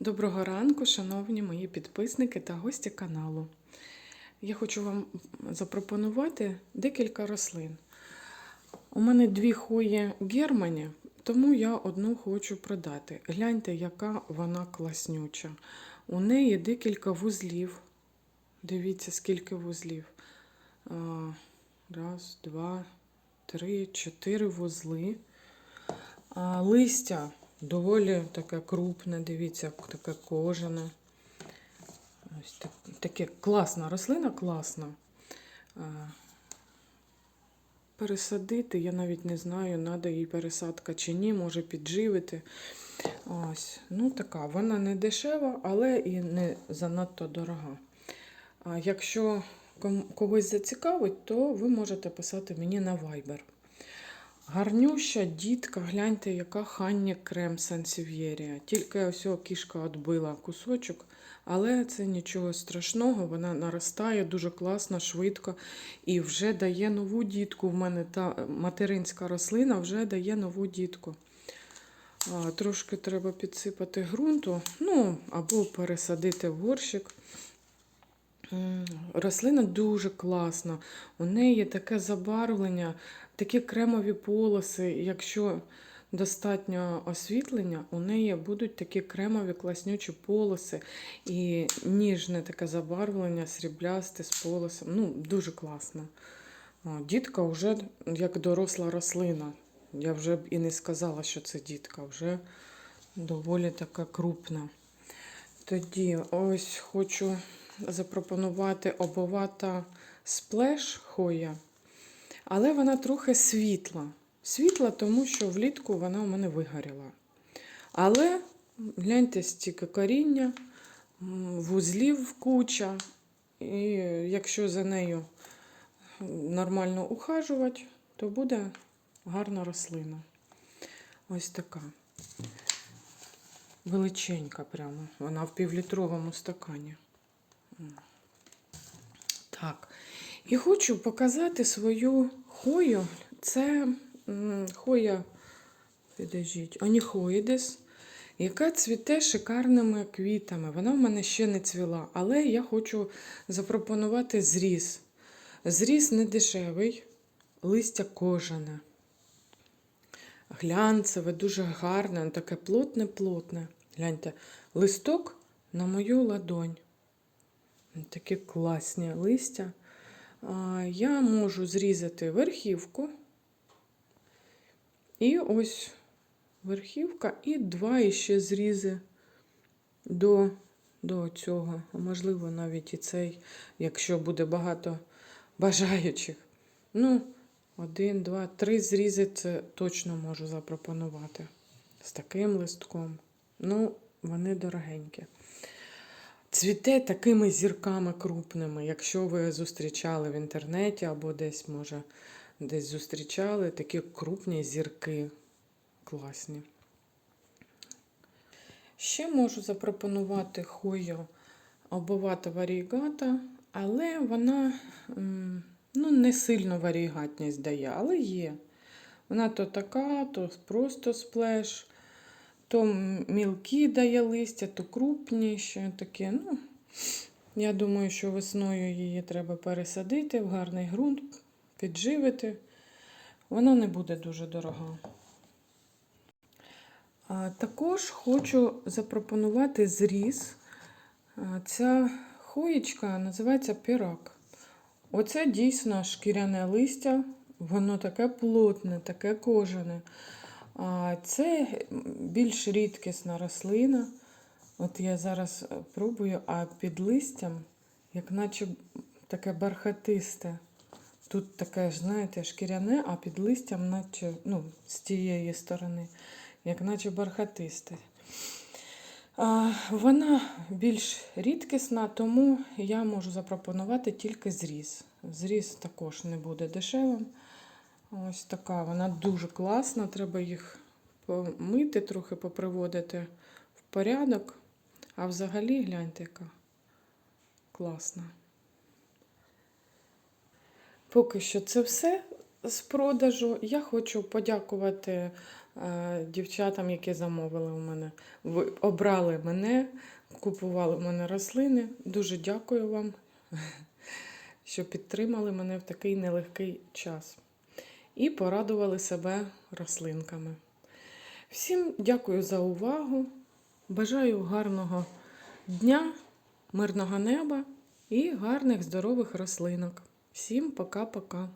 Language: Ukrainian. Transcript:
Доброго ранку, шановні мої підписники та гості каналу. Я хочу вам запропонувати декілька рослин. У мене дві хої германі, тому я одну хочу продати. Гляньте, яка вона класнюча. У неї декілька вузлів. Дивіться, скільки вузлів. Раз, два, три, чотири вузли. Листя доволі таке крупне, дивіться, як таке кожане. Ось так, таке класна рослина, класна. Пересадити, я навіть не знаю, треба їй пересадка чи ні, може підживити. Ось, ну така, вона не дешева, але і не занадто дорога. А якщо когось зацікавить, то ви можете писати мені на Viber. Гарнюща дітка, гляньте, яка Ханні крем Сансів'єрія. Тільки ось кішка відбила кусочок, але це нічого страшного, вона наростає дуже класно, швидко і вже дає нову дітку. В мене та материнська рослина вже дає нову дітку. Трошки треба підсипати ґрунту, ну або пересадити в горщик. Рослина дуже класна. У неї таке забарвлення, такі кремові полоси. Якщо достатньо освітлення, у неї будуть такі кремові класнючі полоси і ніжне таке забарвлення, сріблясте з полосом. Ну, дуже класно. Дітка вже як доросла рослина. Я вже б і не сказала, що це дітка, вже доволі така крупна. Тоді ось хочу запропонувати обовата сплеш хоя, але вона трохи світла. Світла, тому що влітку вона у мене вигоріла. Але гляньте стільки коріння, вузлів куча. І якщо за нею нормально ухажувати, то буде гарна рослина. Ось така. Величенька прямо. Вона в півлітровому стакані. Так. І хочу показати свою хою. Це хоя, підождіть, оніхоїдес, яка цвіте шикарними квітами. Вона в мене ще не цвіла, але я хочу запропонувати зріз. Зріз не дешевий, листя кожане. Глянцеве, дуже гарне, таке плотне-плотне. Гляньте, листок на мою ладонь. Такі класні листя. Я можу зрізати верхівку. І ось верхівка, і два іще зрізи до, до цього. А можливо, навіть і цей, якщо буде багато бажаючих. Ну, один, два, три зрізи це точно можу запропонувати. З таким листком. Ну, вони дорогенькі. Цвіте такими зірками крупними. Якщо ви зустрічали в інтернеті або десь, може, десь зустрічали такі крупні зірки. Класні. Ще можу запропонувати хою обовата варігата, але вона ну, не сильно варігатність дає, але є. Вона то така, то просто сплеш, то мілкі дає листя, то крупніші таке. Ну, я думаю, що весною її треба пересадити в гарний ґрунт, підживити. Вона не буде дуже дорога. Також хочу запропонувати зріз. Ця хоєчка називається пірак. Оце дійсно шкіряне листя, воно таке плотне, таке кожане. Це більш рідкісна рослина. От я зараз е, пробую, а під листям, як наче таке бархатисте. Тут таке знаєте, шкіряне, а під листям, наче, ну, з тієї сторони, як наче бархатисте. Вона більш рідкісна, тому я можу запропонувати тільки зріз. Зріз також не буде дешевим. Ось така, вона дуже класна. Треба їх помити, трохи поприводити в порядок. А взагалі, гляньте, яка класна. Поки що це все з продажу. Я хочу подякувати е, дівчатам, які замовили у мене. Обрали мене, купували в мене рослини. Дуже дякую вам, що підтримали мене в такий нелегкий час. І порадували себе рослинками. Всім дякую за увагу. Бажаю гарного дня, мирного неба і гарних здорових рослинок. Всім пока-пока.